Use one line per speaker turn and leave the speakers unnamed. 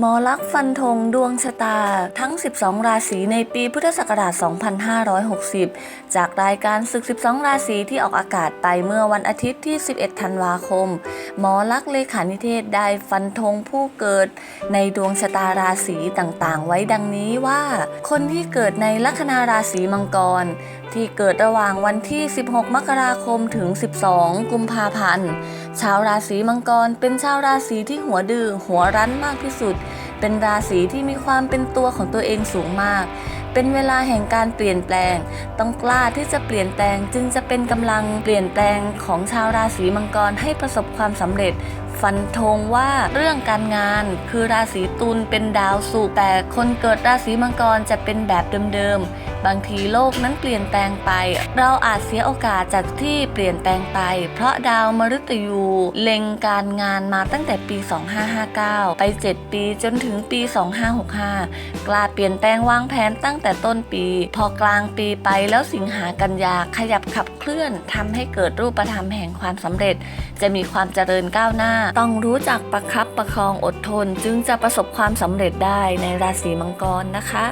หมอลักษ์ฟันธงดวงชะตาทั้ง 12 ราศีในปีพุทธศักราช 2560 จากรายการศึก 12 ราศีที่ออกอากาศไปเมื่อวันอาทิตย์ที่ 11 ธันวาคม หมอลักษ์เลขานิเทศได้ฟันธงผู้เกิดในดวงชะตาราศีต่างๆ ไว้ดังนี้ว่า คนที่เกิดในลัคนาราศีมังกร ที่เกิดระหว่างวันที่ 16 มกราคมถึง 12 กุมภาพันธ์ ชาวราศีมังกรเป็นชาวราศีที่หัวดื้อหัวรั้นมากที่สุด เป็นราศีที่มีความเป็นตัวของตัวเองสูงมาก เป็นเวลาแห่งการเปลี่ยนแปลง ต้องกล้าที่จะเปลี่ยนแปลงจึงจะเป็นกำลังเปลี่ยนแปลงของชาวราศีมังกรให้ประสบความสำเร็จฟันธงว่าเรื่องการงานคือราศีตุลเป็นดาวสุขแต่คนเกิดราศีมังกรจะเป็นแบบเดิมๆ บางทีโลกนั้นเปลี่ยนแปลงไป เราอาจเสียโอกาสจากที่เปลี่ยนแปลงไป เพราะดาวมฤตยู เล็งการงานมาตั้งแต่ปี 2559 ไป 7 ปีจนถึงปี 2565 กล้าเปลี่ยนแปลงวางแผนตั้งแต่ต้นปี พอกลางปีไปแล้วสิงหากันยาขยับขับเคลื่อนทำให้เกิดรูปธรรมแห่งความสำเร็จ จะมีความเจริญก้าวหน้า ต้องรู้จักประครับประคองอดทน จึงจะประสบความสำเร็จได้ในราศีมังกรนะคะ